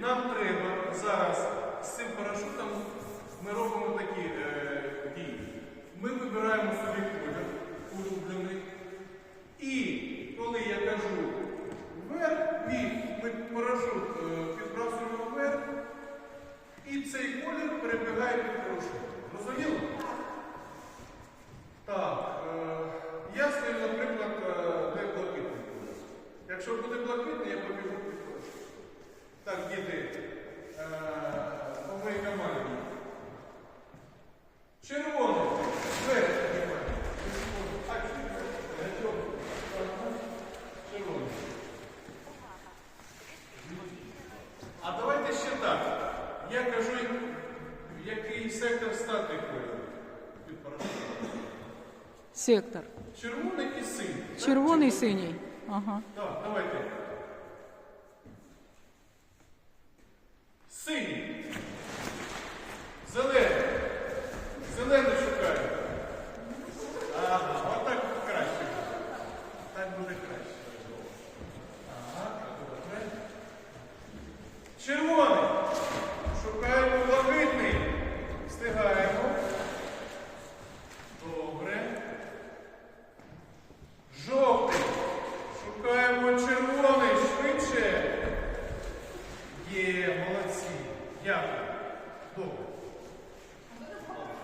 нам треба зараз з цим парашутом ми робимо такі е, дії. Ми вибираємо собі колір улюблений. І коли я кажу вверх, ми, парашут е, підбрасуємо вверх, і цей колір перебігає під парашут. Розуміло? Так, е, я стою, наприклад, е, де блакитний колір. Якщо буде блакитний, я побігу під парашут. Так, діти, е, по моїй команді. Червоний. Червоний. А давайте ще так. Я кажу, який сектор стати. Сектор. Червоний і синій. Червоний, синій. Ага. Так, давайте. Синій. Зелений. Зелений шукаю. Ага, отак краще. Так буде краще. Ага, добре. Червоний. Шукаємо блакитний. Встигаємо. Добре. Жовтий. Шукаємо червоний швидше. Є, молодці. Дякую. Добре.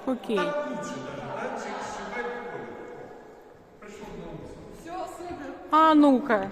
Окей. Так лучше даже, да? Чи шукати колір. Прийшов на вулицю. А ну-ка.